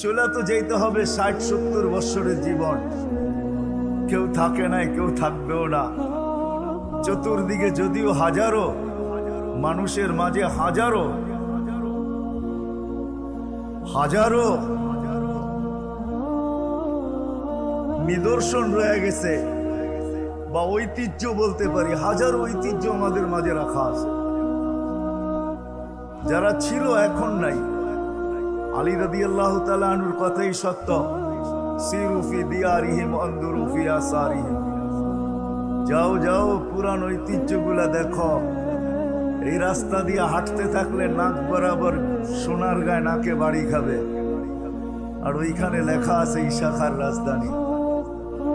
চলে তো যেতে হবে, ষাট, সত্তর বৎসরের জীবন। কেউ থাকে নাই, কেউ থাকবেও না। চতুর্দিকে যদিও হাজারো, মানুষের মাঝে হাজারো হাজারো নিদর্শন রয়ে গেছে, বা ঐতিহ্য বলতে পারি, হাজার ঐতিহ্য আমাদের মাঝে রাখা আছে। যারা ছিল, এখন নাই। আলী রাদি আল্লাহ তালুর কথাই সত্য। সিরুফি দিয়ারিহিম অন্দরুফি আসারিহিম। যাও যাও, পুরান ঐতিহ্যগুলা দেখো। এই রাস্তা দিয়ে হাঁটতে থাকলে নাক বরাবর সোনার গায়ে নাকে বাড়ি খাবে। আর ওইখানে লেখা আছে ইশাখার রাজধানী।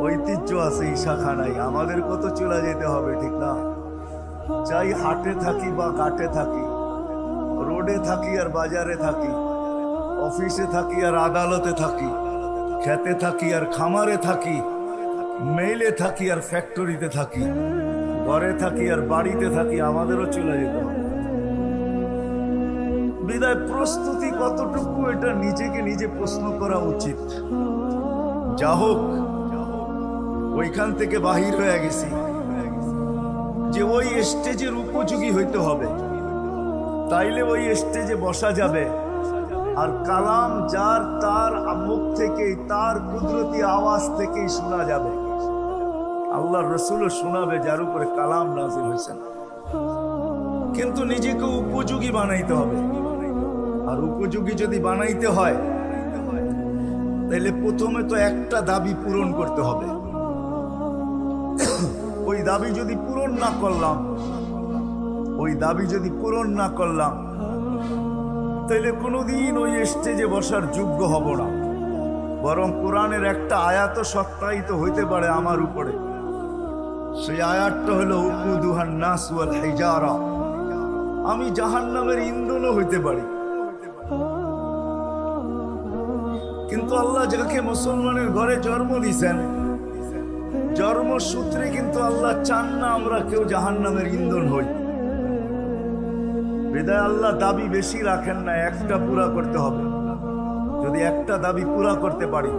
ঐতিহ্য আছে ইশাখা নাই। আমাদের কত চলে যেতে হবে, ঠিক না? চাই হাটে থাকি বা কাটে থাকি, রোডে থাকি আর বাজারে থাকি অফিসে থাকি আর আদালতে থাকি, খেতে থাকি আর খামারে থাকি মেইলে থাকি আর ফ্যাক্টরিতে থাকি, ঘরে থাকি আর বাড়িতে থাকি, আমাদেরও চলে যেতে বিদায়, প্রস্তুতি কতটুকু এটা নিজেকে নিজে প্রশ্ন করা উচিত। যা হোক, ওইখান থেকে বাহির হয়ে গেছি যে ওই স্টেজের উপযোগী হইতে হবে। তাইলে ওই স্টেজে বসা যাবে। আর কালাম যার তার মুখ থেকেই তার কুদরতি আওয়াজ থেকেই শোনা যাবে। আল্লাহ রসুলও শোনাবে যার উপরে কালাম নাজিল হয়েছেন কিন্তু নিজেকে উপযোগী বানাইতে হবে। আর উপযোগী যদি বানাইতে হয় তাহলে প্রথমে তো একটা দাবি পূরণ করতে হবে। ওই দাবি যদি পূরণ না করলাম, ওই দাবি যদি পূরণ না করলাম তাহলে কোনোদিন ওই স্টেজে বসার যোগ্য হব না। বরং কোরআনের একটা আয়াত সত্যায়িত হইতে পারে আমার উপরে। সেই আয়াতটা হলো, উকুদুহান নাস ওয়াল হিজারা। আমি জাহান্নামের ইন্ধনও হইতে পারি। কিন্তু আল্লাহ যাকে মুসলমানের ঘরে জন্ম দিয়েছেন, জন্মসূত্রে কিন্তু আল্লাহ চান না আমরা কেউ জাহান্নামের ইন্ধন হই। বিদায় আল্লাহ দাবি বেশি রাখেন না, একটা পুরা করতে হবে। যদি একটা দাবি পুরা করতে পারি।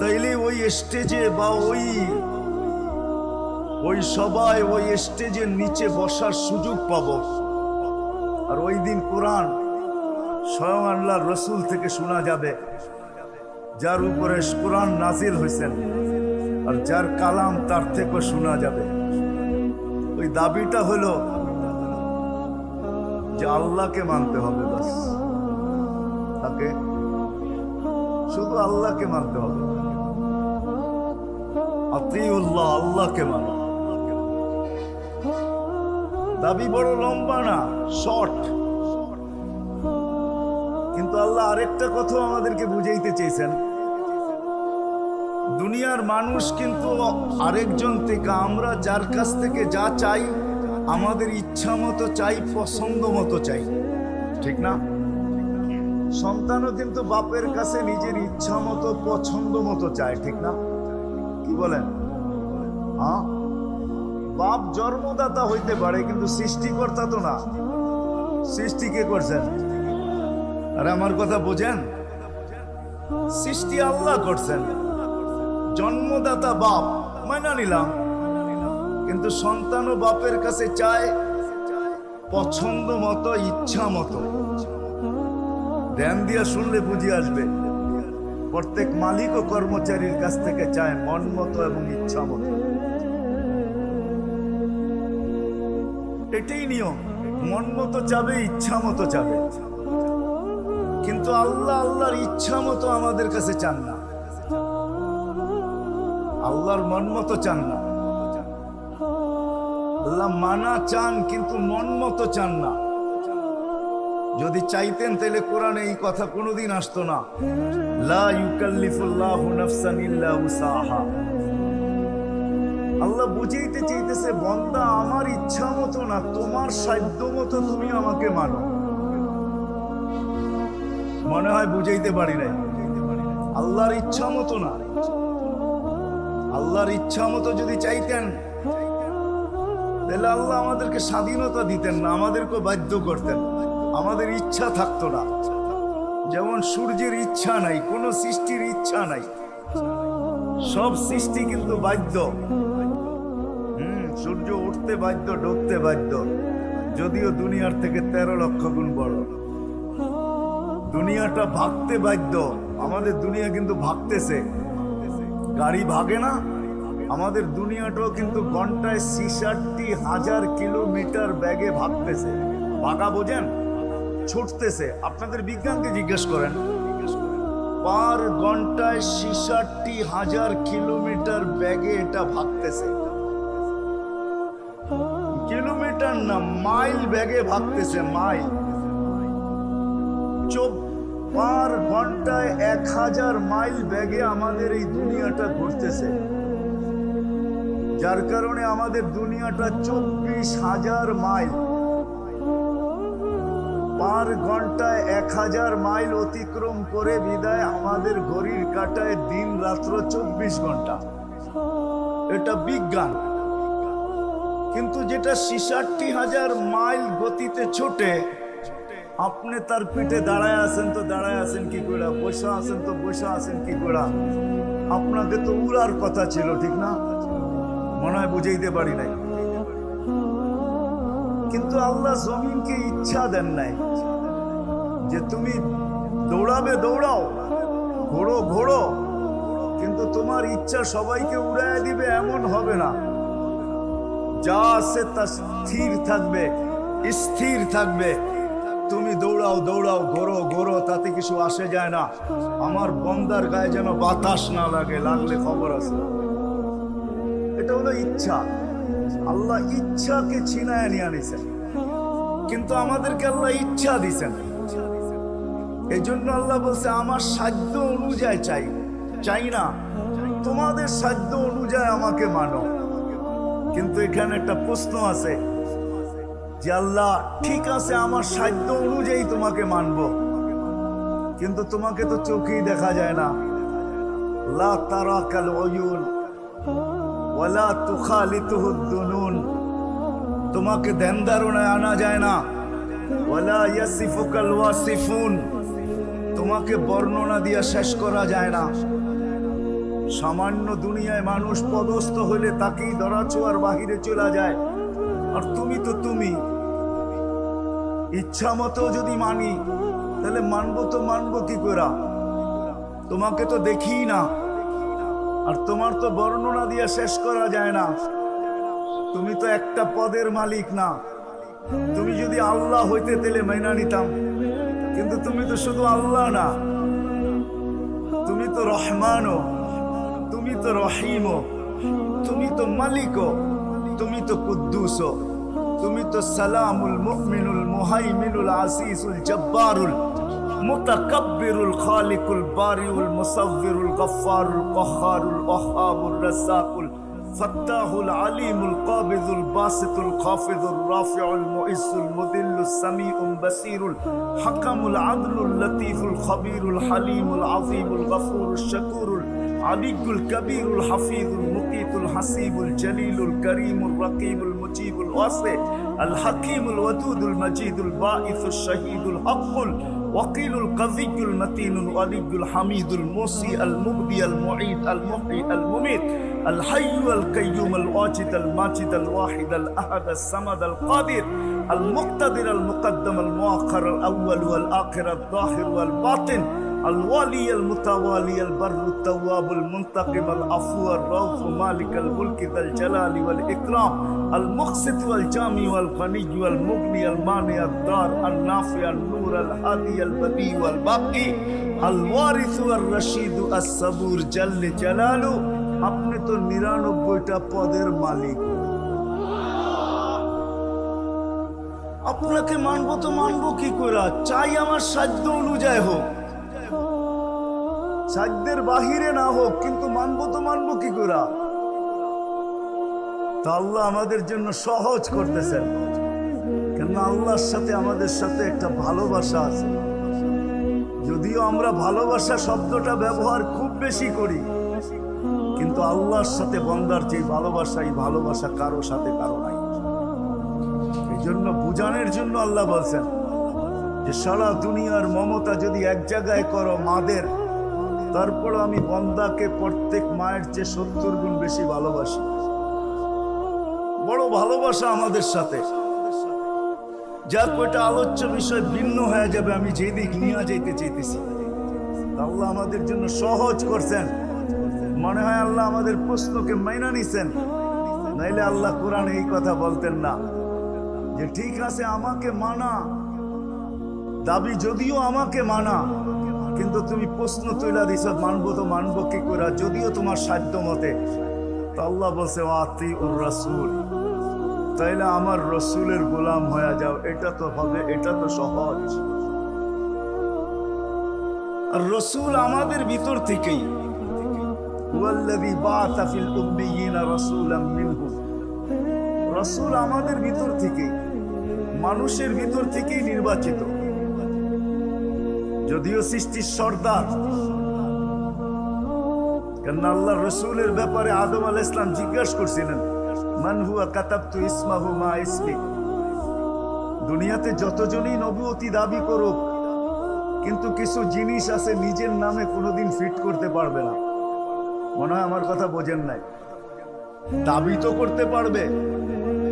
তাইলে ওই স্টেজে বা ওই ওই সবাই ওই স্টেজের নিচে বসার সুযোগ পাব। আর ওই দিন কোরআন স্বয়ং আল্লাহ রসুল থেকে শোনা যাবে, যার উপরে কোরআন নাজিল হয়েছেন আর যার কালাম তার থেকে শোনা যাবে। ওই দাবিটা হলো যে আল্লাহকে মানতে হবে বাস। তাকে শুধু আল্লাহকে মানতে হবে। আতিউল্লাহ, আল্লাহকে মানো। দাবি বড় লম্বা না, শর্ট। কিন্তু আল্লাহ আরেকটা কথা আমাদেরকে বুঝাইতে চেয়েছেন। দুনিয়ার মানুষ কিন্তু আরেকজন থেকে আমরা যার কাছ থেকে যা চাই আমাদের ইচ্ছা মতো চাই, পছন্দ মতো চাই। ঠিক না? সন্তানও কিন্তু বাপের কাছে নিজের ইচ্ছা মতো, পছন্দ মতো চায়, ঠিক না? কি বলেন? হ্যাঁ বাপ জন্মদাতা হইতে পারে, কিন্তু সৃষ্টিকর্তা তো না। সৃষ্টি কে করছেন? আর আমার কথা বোঝেন? সৃষ্টি আল্লাহ করছেন। জন্মদাতা বাপ মানা নিলাম। কিন্তু সন্তান ও বাপের কাছে চায় পছন্দ মতো, ইচ্ছা মতো। ধ্যান দিয়া শুনলে বুঝে আসবে। প্রত্যেক মালিক ও কর্মচারীর কাছ থেকে চায় মন মতো এবং ইচ্ছা মতো। এটাই নিয়ম। মন মতো চাবে, ইচ্ছা মতো চাবে। কিন্তু আল্লাহ আল্লাহর ইচ্ছা মতো আমাদের কাছে চান না। আল্লাহর মন মতো চান না। আল্লাহ মানা চান, কিন্তু মন মতো চান না। যদি চাইতেন তাহলে কোরআনে এই কথা কোনোদিন আসতো না। লা আল্লাহ বুঝাইতে চাইতেছে, বন্দা, আমার ইচ্ছা মতো না, তোমার সাধ্য মতো তুমি আমাকে মানো। মনে হয় বুঝাইতে পারি নাই। আল্লাহর ইচ্ছা মতো না। আল্লাহর ইচ্ছা মতো যদি চাইতেন তাহলে আল্লাহ আমাদেরকে স্বাধীনতা দিতেন না আমাদেরকে বাধ্য করতেন। আমাদের ইচ্ছা থাকতো না। যেমন সূর্যের ইচ্ছা নাই, কোনো সৃষ্টির ইচ্ছা নাই। সব সৃষ্টি কিন্তু বাধ্য। হুম, সূর্য উঠতে বাধ্য ঢুকতে বাধ্য। যদিও দুনিয়ার থেকে তেরো লক্ষ গুণ বড়। দুনিয়াটা ভাগতে বাধ্য। আমাদের দুনিয়া কিন্তু ভাগতেছে। গাড়ি ভাগে না। আমাদের দুনিয়াটাও কিন্তু ঘন্টায় ছিষট্টি হাজার কিলোমিটার ব্যাগে ভাবতেছে। ভাগা বোঝেন? ছুটতেছে। আপনাদের বিজ্ঞানকে জিজ্ঞেস করেন। পার ঘন্টায় ছিষট্টি হাজার কিলোমিটার ব্যাগে এটা ভাবতেছে। কিলোমিটার না, মাইল ব্যাগে ভাবতেছে, মাইল। চোখ পার ঘন্টায় এক হাজার মাইল ব্যাগে আমাদের এই দুনিয়াটা ঘুরতেছে। যার কারণে আমাদের দুনিয়াটা চব্বিশ হাজার মাইল। পার ঘন্টায় এক হাজার মাইল অতিক্রম করে বিদায় আমাদের ঘড়ির কাটায় দিন রাত্র চব্বিশ ঘণ্টা। এটা বিজ্ঞান। কিন্তু যেটা ছিষট্টি হাজার মাইল গতিতে ছোটে, আপনি তার পিঠে দাঁড়ায় আছেন তো দাঁড়ায় আছেন কি করে বসে আছেন তো বসে আছেন কি করে আপনাকে তো উড়ার কথা ছিল, ঠিক না? মনে হয় বুঝাইতে পারি নাই। কিন্তু আল্লাহ জমিনকে ইচ্ছা দেন নাই যে তুমি দৌড়াবে, দৌড়াও ঘোড়ো ঘোড়ো কিন্তু তোমার ইচ্ছা সবাইকে উড়ায় দিবে, এমন হবে না। যা আছে তা স্থির থাকবে স্থির থাকবে। তুমি দৌড়াও দৌড়াও, ঘোরো ঘোরো, তাতে কিছু আসে যায় না। আমার বন্দার গায়ে যেন বাতাস না লাগে, লাগলে খবর আছে। এটা হলো ইচ্ছা। আল্লাহ ইচ্ছাকে ছিনায় নিয়ে আনিছেন। কিন্তু আমাদেরকে আল্লাহ ইচ্ছা দিছেন। এই জন্য আল্লাহ বলছে, আমার সাধ্য অনুযায়ী চাই। চাই না। তোমাদের সাধ্য অনুযায়ী আমাকে মানো। কিন্তু এখানে একটা প্রশ্ন আছে যে, আল্লাহ, ঠিক আছে, আমার সাধ্য অনুযায়ী তোমাকে মানব। কিন্তু তোমাকে তো চোখেই দেখা যায় না। লা তারা কাল অয়ুন। ওয়ালা তুখালিতুহুদ দুনুন। তোমাকে ধ্যান ধারণায় আনা যায় না। ওয়ালা ইয়াসিফুকাল ওয়াসিফুন। তোমাকে বর্ণনা দিয়ে শেষ করা যায় না। সামান্য দুনিয়ায় মানুষ পদস্থ হলে তাকেই ধরা ছোঁয়ার বাহিরে চলে যায়। আর তুমি তো তুমি। ইচ্ছা মতো যদি মানি, তাহলে মানবো তো মানবো কি করা তোমাকে তো দেখি না। আর তোমার তো বর্ণনা দিয়ে শেষ করা যায় না। তুমি তো একটা পদের মালিক না। তুমি যদি আল্লাহ হইতে তেলে মাইনা নিতাম, কিন্তু তুমি তো শুধু আল্লাহ না। তুমি তো রহমানও, তুমি তো রহিমও, তুমি তো মালিকও, তুমি তো কুদ্দুসও, তুমি তো সালামুল মুমিনুল মুহাইমিনুল আসিসুল জব্বারুল। متكبر الخالق البارئ المصور الغفار القهار الوهاب الرزاق الفتاح العليم القابض الباسط الخافض الرافع المؤس المذل السميع البصير الحكم العدل اللطيف الخبير الحليم العظيم الغفور الشكور العلي الكبير الحفيظ المقيت الحسيب الجليل الكريم الرقيب المجيب الواسع الحكيم الودود المجيد البائث الشهيد الحق وقيل القوي المتين الولي الحميد الموصي المبدي المعيد المحيي المميت الحي القيوم الواجد الماجد الواحد الأحد الصمد القادر المقتدر المقدم المؤخر الأول والآخر الظاهر والباطن الوالي المتوالي البر التواب المنتقم العفو الرؤوف مالك الملك ذا الجلال والإكرام المقسط والجامي والغني والمغني المانع الدار النافع النور الهادي البديع والباقي الوارث والرشيد الصبور جل جلاله আপনি তো নিরানব্বইটা পদের মালিক আপনাকে মানবো তো মানবো কি করে চাই আমার সাধ্য অনুযায়ী হোক সাধ্যের বাহিরে না হোক, কিন্তু মানবো তো মানবো কি করে? তা আল্লাহ আমাদের জন্য সহজ করতেছেন। কেন আল্লাহর সাথে আমাদের সাথে একটা ভালোবাসা আছে। যদিও আমরা ভালোবাসা শব্দটা ব্যবহার খুব বেশি করি, কিন্তু আল্লাহর সাথে বন্দার যে ভালোবাসা, এই ভালোবাসা কারও সাথে কারও নাই। এই জন্য বুঝানোর জন্য আল্লাহ বলছেন যে, সারা দুনিয়ার মমতা যদি এক জায়গায় করো, মাদের তারপর আমি বন্দাকে প্রত্যেক মায়ের চেয়ে সত্তর গুণ বেশি ভালোবাসি। বড় ভালোবাসা আমাদের সাথে। যার কয়টা আলোচ্য বিষয়, ভিন্ন হয়ে যাবে। আমি যে দিক নিয়ে যাইতে চাইতেছি। আল্লাহ আমাদের জন্য সহজ করছেন। মনে হয় আল্লাহ আমাদের প্রশ্নকে মাইনা নিছেন। নাইলে আল্লাহ কোরআনে এই কথা বলতেন না। যে ঠিক আছে, আমাকে মানা। দাবি যদিও আমাকে মানা। কিন্তু তুমি প্রশ্ন তৈলা দিছ, মানবো তো মানবো, কি করে যদিও তোমার সাধ্য মতে। আল্লাহ বলছে আতি উর তাইলে আমার রসুলের গোলাম হয়ে যাও। এটা তো হবে, এটা তো সহজ। আর রসুল আমাদের ভিতর থেকেই। রসুল আমাদের ভিতর থেকেই, মানুষের ভিতর থেকেই নির্বাচিত। যদিও সৃষ্টির সর্দার। কেন আল্লাহ রসুলের ব্যাপারে আদম আল ইসলাম জিজ্ঞাসা করছিলেন, মান হুয়া কাতাবতু ইসমাহু মা ইসমি? দুনিয়াতে যতজনই নবুয়তি দাবি করুক, কিন্তু কিছু জিনিস আছে নিজের নামে কোনোদিন ফিট করতে পারবে না। মনে হয় আমার কথা বোঝেন নাই। দাবি তো করতে পারবে,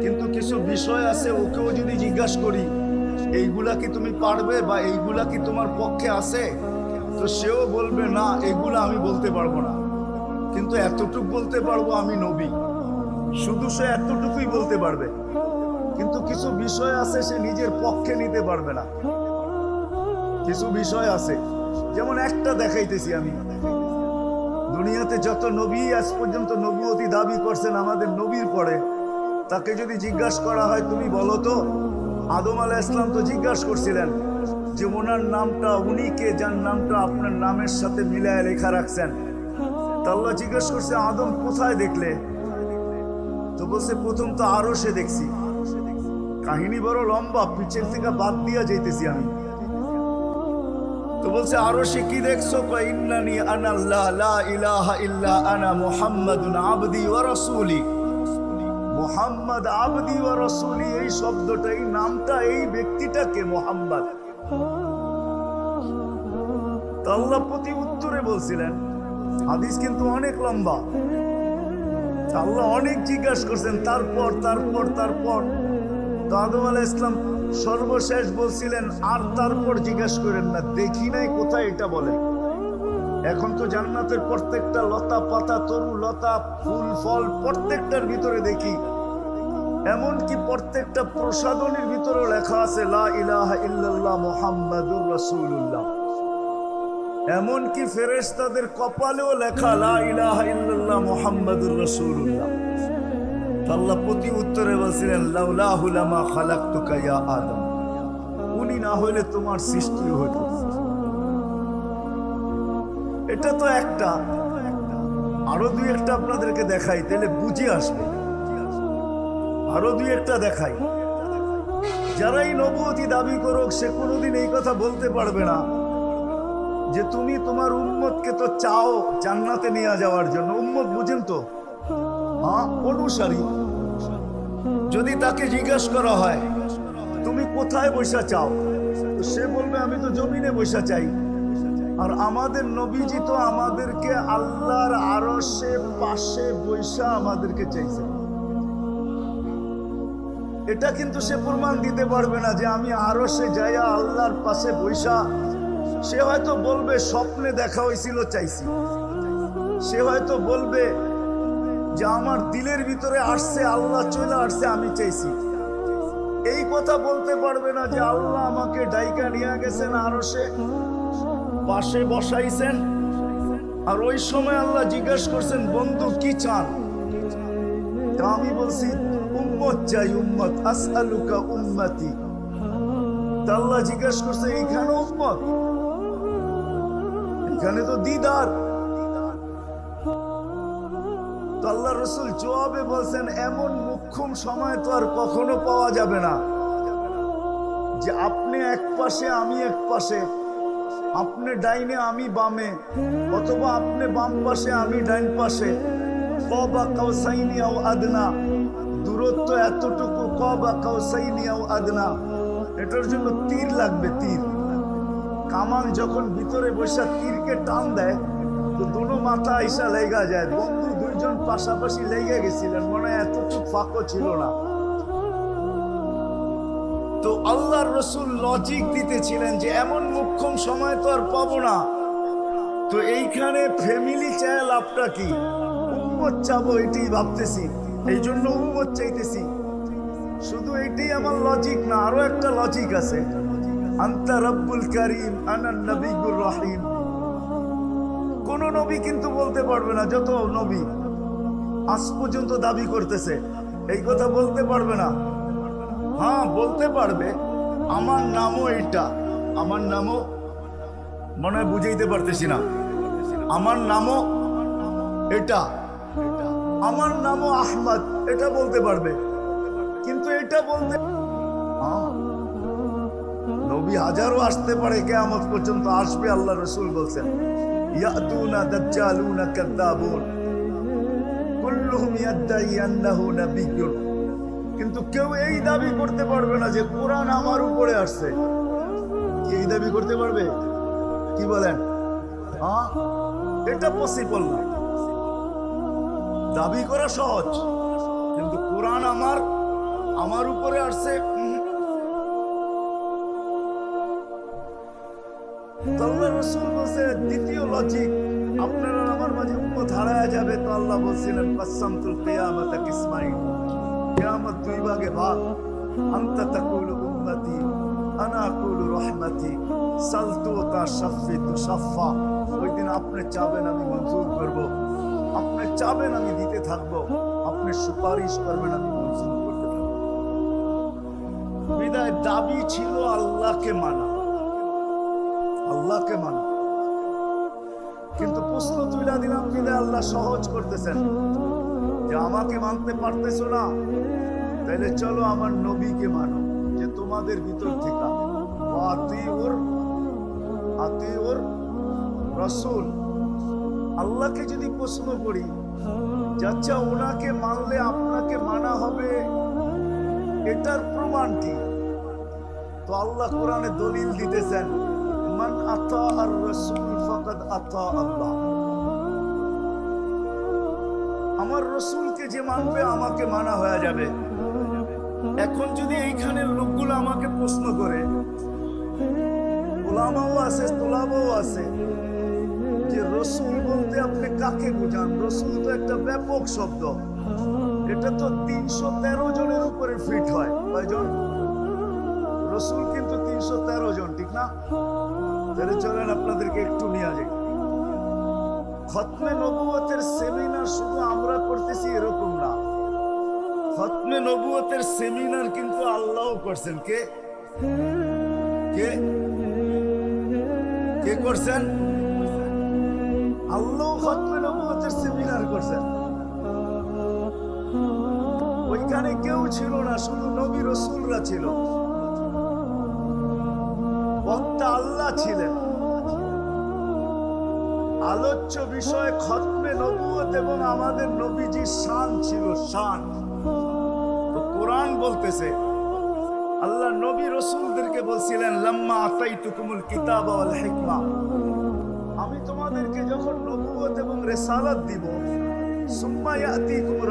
কিন্তু কিছু বিষয় আছে ওকেও যদি জিজ্ঞাসা করি এইগুলা কি তুমি পারবে বা এইগুলা কি তোমার পক্ষে আছে? তো সেও বলবে, না, এগুলা আমি বলতে পারব না। কিন্তু এতটুক বলতে পারব আমি নবী। শুধু সে এতটুকুই বলতে পারবে। কিন্তু কিছু বিষয় আছে সে নিজের পক্ষে নিতে পারবে না। কিছু বিষয় আছে। যেমন একটা দেখাইতেছি আমি। দুনিয়াতে যত নবী আজ পর্যন্ত নবুয়তি দাবি করছেন আমাদের নবীর পরে, তাকে যদি জিজ্ঞাসা করা হয়, তুমি বলো তো? আদম আলাহ ইসলাম তো জিজ্ঞাসা করছিলেন যে ওনার নামটা, উনি কে যার নামটা আপনার নামের সাথে মিলায় লেখা রাখছেন? তা আল্লাহ জিজ্ঞাসা করছে, আদম কোথায় দেখলে? তো বলছে, প্রথম তো আরও সে দেখছি। কাহিনী বড় লম্বা, পিছের থেকে বাদ দিয়া যাইতেছি আমি। তো বলছে, আরও সে কি দেখছ? ইন্নানি আনাল্লাহ, লা ইলাহা ইল্লা আনা মুহাম্মাদুন আবদি ওয়া রাসূলি। মোহাম্মদ আবদি ওয়া রাসূলি, এই শব্দটা, এই নামটা, এই ব্যক্তিটাকে মোহাম্মদ। আল্লাহ প্রতি উত্তরে বলছিলেন, হাদিস কিন্তু অনেক লম্বা। আল্লাহ অনেক জিজ্ঞাসা করছেন, তারপর তারপর তারপর। আদম আলাহ ইসলাম সর্বশেষ বলছিলেন, আর তারপর জিজ্ঞাসা করেন না, দেখি নাই কোথায় এটা বলে। এখন তো জান্নাতের প্রত্যেকটা লতা পাতা, তরু লতা, ফুল, ফল প্রত্যেকটার ভিতরে দেখি। এমনকি প্রত্যেকটা প্রসাদনীর ভিতরে লেখা আছে, লা ইলাহা ইল্লাল্লাহ এমনকি ফেরেশতাদের কপালেও লেখা, লা আল্লাহ প্রতি উত্তরে বলছিলেন উনি না হইলে তোমার সৃষ্টি হইতো না। এটা তো একটা। আরও দুই একটা আপনাদেরকে দেখাই, তাহলে বুঝে আসবে। আরও দুই একটা দেখাই। যারাই নবুয়তি দাবি করুক, সে কোনোদিন এই কথা বলতে পারবে না যে তুমি তোমার উম্মতকে তো চাও জান্নাতে নিয়ে যাওয়ার জন্য। উম্মত, বুঝেন তো? হ্যাঁ অনুসারী। যদি তাকে জিজ্ঞেস করা হয়, তুমি কোথায় বৈশা চাও? সে বলবে, আমি তো জমিনে বৈশা চাই। আর আমাদের নবীজি তো আমাদেরকে আল্লাহর আরশে পাশে বৈশা আমাদেরকে চাইছে। এটা কিন্তু সে প্রমাণ দিতে পারবে না যে আমি আরশে যাইয়া আল্লাহর পাশে বৈশা। সে হয়তো বলবে, স্বপ্নে দেখা হয়েছিল, চাইছি। সে হয়তো বলবে যে আমার দিলের ভিতরে আসছে, আল্লাহ চলে আসছে, আমি চাইছি। এই কথা বলতে পারবে না যে আল্লাহ আমাকে ডাইকা নিয়ে গেছেন আরও সে পাশে বসাইছেন। আর ওই সময় আল্লাহ জিজ্ঞেস করছেন, বন্ধু, কি চান? আমি বলছি, উম্মত চাই, উম্মত, আসআলুকা উম্মতি। আল্লাহ জিজ্ঞেস করছে, এইখানে উম্মত? এখানে তো দিদার। আল্লাহ রসুল জবাবে বলছেন, এমন মুখ্যম সময় তো আর কখনো পাওয়া যাবে না। যে আপনি এক পাশে, আমি এক পাশে আপনি ডাইনে, আমি বামে। অথবা আপনি বাম পাশে, আমি ডাইন পাশে। কবা কাউসাইনি আও আদনা। দূরত্ব এতটুকু, কবা কাউসাইনি আও আদনা। এটার জন্য তীর লাগবে, তীর। কামান যখন ভিতরে বসে তীরকে টান দেয়, তো দুটো মাথা আইসা লেগা যায়। বন্ধু দুইজন পাশাপাশি লেগে গেছিলেন, মনে হয় এতটুকু ফাঁকও ছিল না। তো আল্লাহর রসুল লজিক দিতেছিলেন যে এমন মুখ্যম সময় তো আর পাবো না। তো এইখানে ফ্যামিলি চায় লাভটা কি? উম্মত চাবো এটাই ভাবতেছি। এই জন্য উম্মত চাইতেছি। শুধু এটাই আমার লজিক না, আরও একটা লজিক আছে। আন্তা রব্বুল করিম আনান নবিগুর রহিম। কোন নবী কিন্তু বলতে পারবে না, যত নবী। আজ পর্যন্ত দাবি করতেছে। এই কথা বলতে পারবে না। হ্যাঁ বলতে পারবে। আমার নামও এটা আমার নামও মনে হয় বুঝাইতে পারতেছি না। আমার নামও এটা। আমার নামও আহমদ এটা বলতে পারবে। কিন্তু এটা বলতে হ্যাঁ, নবী হাজারও আসতে পারে কেয়ামত পর্যন্ত আসবে আল্লাহ রসুল বলছেন। ইয়াতুনা দাজ্জালুনা কাদ্দাবুন। কুল্লুহুম ইয়াদ্দাই আন্নাহু নাবিয়্যুন। কিন্তু কেউ এই দাবি করতে পারবে না যে কোরআন আমার উপরে আসছে। এই দাবি করতে পারবে? কি বলেন? হ্যাঁ? এটা পসিবল না। দাবি করা সহজ, কিন্তু কোরআন আমার আমার উপরে আসছে। বলছে, দ্বিতীয় লজিক আপনারা আমার মাঝে উম্মত হারায় যাবে। তো আল্লাহ বলছিলেন কাসামতুল কিয়ামত কিসমাইন। কিয়ামত দুই ভাগে ভাগ। আনতা তাকুলু উম্মতি, আনা আকুলু রহমতি, সালতু তা শাফি তু শাফা ওই দিন আপনি চাবেন আমি মঞ্জুর করব। আপনি চাবেন আমি দিতে থাকব। আপনি সুপারিশ করবেন আমি মঞ্জুর করতে থাকব। বিদায় দাবি ছিল আল্লাহকে মানা। আল্লাহকে মানা। কিন্তু প্রশ্ন তুলে দিলাম দিলে আল্লাহ সহজ করতেছেন। যে আমাকে মানতে পারতেছো না তাহলে চলো আমার নবীকে মানো, যে তোমাদের ভিতর থেকে আতিউর আতিউর রসুল। আল্লাহকে যদি প্রশ্ন করি যাচ্ছা ওনাকে মানলে আপনাকে মানা হবে, এটার প্রমাণ কি? তো আল্লাহ কোরআনে দলিল দিতেছেন, মান আমার রসুলকে যে মানবে, আমাকে মানা হয়ে যাবে। এখন যদি এইখানের লোকগুলো আমাকে প্রশ্ন করে, ওলামাও আছে, তোলাবাও আছে, যে রসুল বলতে আপনি কাকে বোঝান? রসুল তো একটা ব্যাপক শব্দ। এটা তো তিনশো তেরো জনের উপরে ফিট হয়। কয়জন? রসুল কিন্তু তিনশো তেরো জন, ঠিক না? তাহলে চলেন আপনাদেরকে একটু নিয়ে যাই। খতমে নবুয়তের সেমিনার শুধু আমরা করতেছি এরকম না। খতমে নবুয়তের সেমিনার কিন্তু আল্লাহ করছেন। কে? কে? কে করছেন? আল্লাহ খতমে নবুয়তের সেমিনার করছেন। ওইখানে কেউ ছিল না, শুধু নবী রসুলরা ছিল। বক্তা আল্লাহ ছিলেন। আলোচ্য বিষয় খতমে নবুয়ত এবং আমাদের নবীজির শান ছিল শান। বলতেছে, আল্লাহ নবী রসুলদেরকে বলছিলেন, লাম্মা আতাই তুকুমুল কিতাব আমি তোমাদেরকে যখন নবুয়ত এবং রেসালাত দিব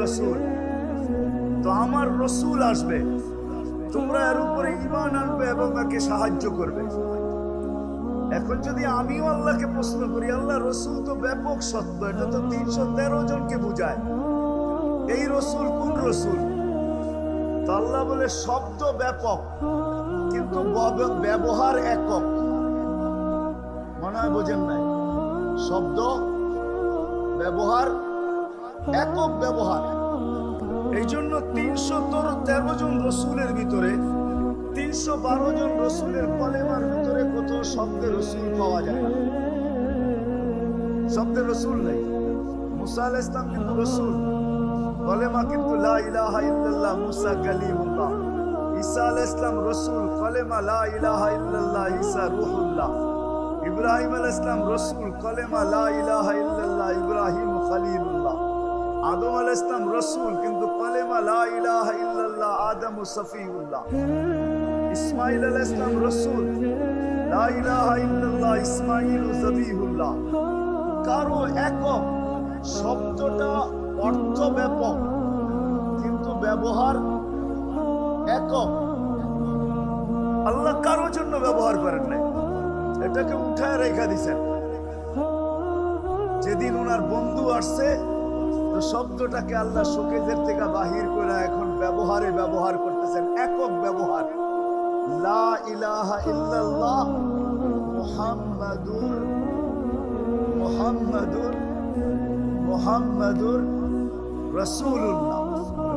রাসূল, তো আমার রসুল আসবে। তোমরা এর উপরে ইমান আনবে এবং তাকে সাহায্য করবে। এখন যদি আমিও আল্লাহকে প্রশ্ন করি, আল্লাহ রসুল তো ব্যাপক সত্য, এটা তো তিনশো তেরো জনকে বুঝায়। এই রসুল কোন রসুল? আল্লাহ বলে শব্দ ব্যাপক, কিন্তু ব্যবহার একক। মনে হয় বোঝেন নাই? শব্দ, ব্যবহার, একক ব্যবহার। এই জন্য তিনশো তেরো জন রসুলের ভিতরে, তিনশো বারো জন রসুলের কলেমার ভিতরে কোথাও শব্দের রসুল পাওয়া যায় না। শব্দের রসুল নেই। মুসা আল ইসলাম কিন্তু রসুল। কলেমা কিন্তু লা ইলাহা ইল্লাল্লাহ মুসা কালিমুল্লাহ। ঈসা আল ইসলাম রসুল কলেমা লা ইলাহা ইল্লাল্লাহ ঈসা রুহুল্লাহ। ইব্রাহিম আল ইসলাম রসুল কলেমা লা ইলাহা ইল্লাল্লাহ ইব্রাহিম খলিলুল্লাহ। আদম আল ইসলাম রসুল কিন্তু কলেমা লা ইলাহা ইল্লাল্লাহ আদম সফিউল্লাহ। ইসমাইল আল ইসলাম রসুল লা ইলাহা ইল্লাল্লাহ ইসমাইল জবিহুল্লাহ। কারও একক শব্দটা অর্থ ব্যাপক কিন্তু ব্যবহার একক। আল্লাহ কারও জন্য ব্যবহার করেন নাই। এটাকে উঠায় রেখা দিছেন। যেদিন ওনার বন্ধু আসছে শব্দটাকে আল্লাহ শোকেজের থেকে বাহির করে এখন ব্যবহারে ব্যবহার করতেছেন, একক ব্যবহার। লা ইলাহা রাসূলুল্লাহ,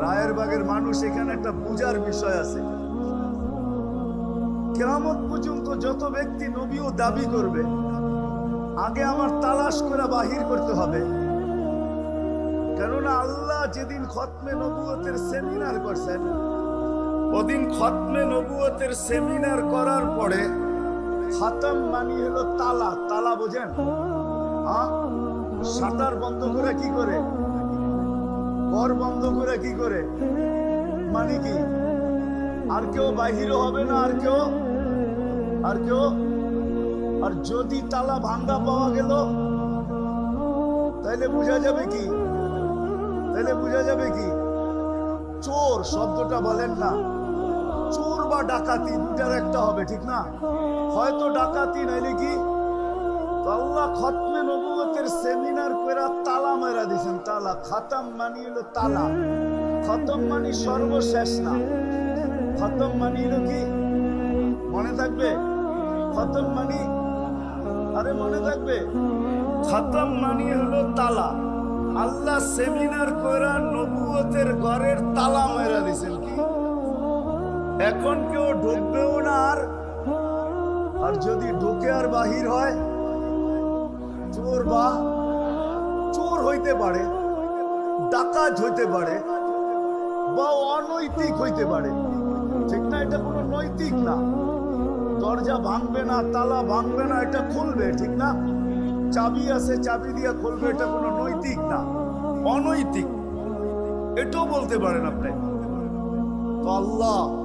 রায়ের বাগের মানুষ এখানে একটা পূজার বিষয় আছে। কেয়ামত পর্যন্ত যত ব্যক্তি নবী ও দাবি করবে, আগে আমার তালাশ করে বাহির করতে হবে। কেননা আল্লাহ যেদিন খতমে নবুয়তের সেমিনার করছেন, ওদিন খতমে নবুয়তের সেমিনার করার পরে খাতাম মানি হলো তালা। তালা বোঝেন? হ্যাঁ? সাঁতার বন্ধ করে কি করে? ঘর বন্ধ করে কি করে? মানে কি? আর কেউ বাহিরও হবে না, আর কেউ? আর কেউ? আর যদি তালা ভাঙ্গা পাওয়া গেল তাহলে বোঝা যাবে কি? তাহলে বোঝা যাবে কি? চোর শব্দটা বলেন না। চোর বা ডাকাতি দুটার একটা হবে, ঠিক না? হয়তো ডাকাতি, নাইলে কি? আল্লাহ খতমে নবুয়তের সেমিনার করে তালা মেরা দিছেন, তালা। খাতাম মানি হলো তালা। খতম মানি সর্বশেষ না। খতম মানি হলো কি? মনে থাকবে? খতম মানি? আরে মনে থাকবে? খতম মানি হলো তালা। আল্লাহ সেমিনার করা নবুয়তের ঘরের তালা মেরা দিছেন কি? এখন কেউ ঢুকবেও না আর। আর যদি ঢুকে আর বাহির হয় চোর বা চোর হইতে পারে, ডাকাত হইতে পারে, বা অনৈতিক হইতে পারে। ঠিক না, এটা কোনো নৈতিক না। দরজা ভাঙবে না, তালা ভাঙবে না, এটা খুলবে, ঠিক না? চাবি আছে, চাবি দিয়ে খুলবে, এটা কোনো নৈতিক না। অনৈতিক। এটাও বলতে পারেন আপনি। তো আল্লাহ,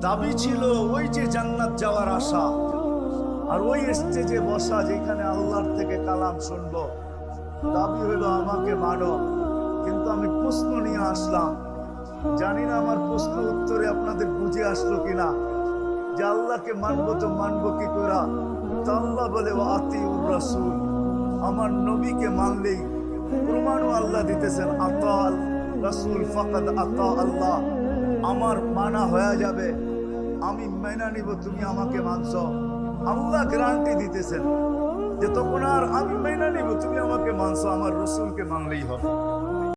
দাবি ছিল ওই যে জান্নাত যাওয়ার আশা। আর ওই স্টেজে বসা যেখানে আল্লাহর থেকে কালাম শুনব, দাবি হলো আমাকে মানো। কিন্তু আমি প্রশ্ন নিয়ে আসলাম, জানি না আমার প্রশ্ন উত্তরে আপনাদের বুঝে আসলো কিনা। যে আল্লাহকে মানবো তো মানবো কি করা? তো আল্লাহ বলে আতি উর আমার নবীকে মানলেই প্রমাণও আল্লাহ দিতেছেন আতাল রাসূল ফাকাদ আতা আল্লাহ। আমার মানা হয়ে যাবে। আমি মেনা নিব, তুমি আমাকে মানছ। আল্লাহ গ্যারান্টি দিতেছেন যে তখন আর আমি মেনে নিব, তুমি আমাকে মানছো, আমার রসুলকে মানলেই হবে।